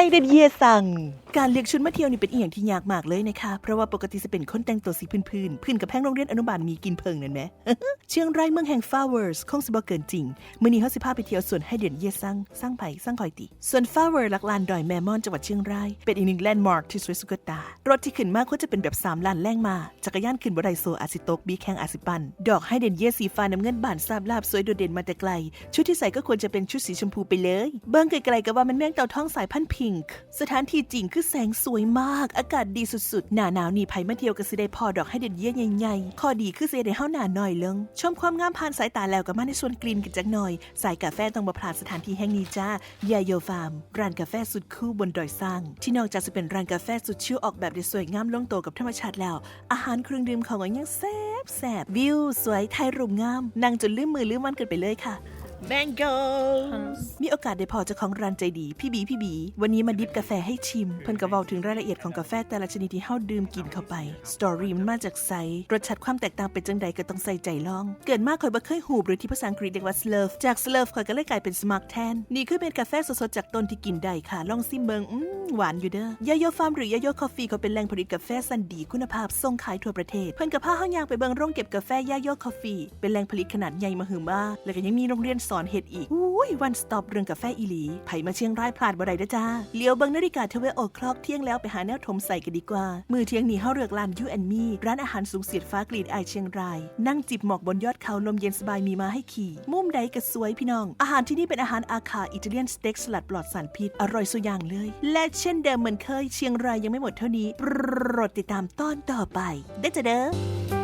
ให้เดนเยซัง การเลือกชุดมาเที่ยวนี่เป็นอีหยังที่ยากมากเลยนะคะ เพราะว่าปกติจะเป็นคนแต่งตัวสีพื้นๆพื้นกับแพงโรงเรียนอนุบาลมีกินเพิงนั่นไหม เชียงรายเมืองแห่งฟลาวเวอร์สคงสิบ่เกินจริง มื้อนี้เฮาสิพาไปเที่ยวสวนให้เด่นเยซังสร้างไผ่สร้างคอยติสวนฟลาวเวอร์ลักลานดอยแมมอนจังหวัดเชียงราย เป็นอีกหนึ่งแลนด์มาร์คที่สวยสุดตา รถที่ขึ้นมาควรจะเป็นแบบสามลานแล่งมา จักรยานขึ้นบ่ไดโซอาจสิตกบีแข่งอาจสิปัน ดอกให้เด่นเยสีฟ้าน้ำเงินบานซาบลาบสวยโดดเด่นมาแต่ไกล ชุดที่ใส่ก็ควรจะเป็นชุดสีชมพูไปเลย เบิ้งไกลๆก็ว่ามันแมงเต่าท้องสายพันธุ์พิงค์สถานที่จริงคือแสงสวยมาก อากาศดีสุดๆ หน้าหนาวนี่ไผมาเที่ยวก็สิได้พอดอกให้เด่นเยี่ยใหญ่ๆข้อดีคือสิได้เฮาหน้าหน่อยเลิงชมความงามผ่านสายตาแล้วก็มาในส่วนกลิ่นกันจักหน่อย สายกาแฟต้องบ่พลาดสถานที่แห่งนี้จ้ายาโยฟาร์ม ร้านกาแฟสุดคู่บนดอยสร้าง ที่นอกจากจะเป็นร้านกาแฟสุดชิลออกแบบได้สวยงามลงตัวกับธรรมชาติแล้ว อาหารเครื่องดื่มของก็ยังแซ่บแซ่บวิวสวยถ่ายรูปงามนั่งจนลืมมือลืมวันกันไปเลยค่ะ แบงโกมีโอกาสได้พอเจ้าของร้านใจดี พี่บีพี่บี วันนี้มาดิฟกาแฟให้ชิม เพิ่นก็เว้าถึงรายละเอียดของกาแฟแต่ละชนิดที่เฮาดื่มกินเข้าไป สตอรี่มันมาจากไซรสชาติความแตกต่างเป็นจังใดก็ต้องใส่ใจลอง เกิดมาข่อยบ่เคยหูบหรือที่ภาษาอังกฤษเรียกว่า slurve จาก slurve ข่อยก็เลยกลายเป็น smart แทน นี่คือเป็นกาแฟสดๆจากต้นที่กินได้ค่ะ ลองซิมเบิงอืม หวานอยู่เด้อยาโยฟาร์มหรือยาโยคอฟฟี่เขาเป็นแหล่งผลิตกาแฟสันดีคุณภาพส่งขายทั่วประเทศ เพิ่นกับผ้าห้องยางไปเบิงโรงเก็บกาแฟยาโยคอฟฟี่เป็นแหล่งผลิตขนาดใหญ่มหึมาแล้วก็ยังมีโรงเรียนสอนเห็ดอีกอู้ ยวันสต็อปเรื่องกาแฟอีหลีไผมาเชียงรายพลาดบ่ได้เด้อจ้าเลี้ยวเบิงนาฬิกาเทเวโอคล็อกเที่ยงแล้วไปหาแนวถมใส่กันดีกว่า มือเที่ยงนี้เฮาเลือกร้านยูแอนมีร้านอาหารสูงเสียดฟ้ากรีดไอเชียงราย นั่งจิบหมอกบนยอดเขาลมเย็นสบายมีมาให้ขี่ มุมใดก็สวยพี่น้อง อาหารที่นี่เป็นอาหารอาคาอิตาเลียนสเต็กสลัดปลอดสารพิษอร่อยสุดอย่างเลย และเช่นเดิมเหมือนเคยเชียงรายยังไม่หมดเท่านี้โปรดติดตามตอนต่อไปได้จ้ะเด้อ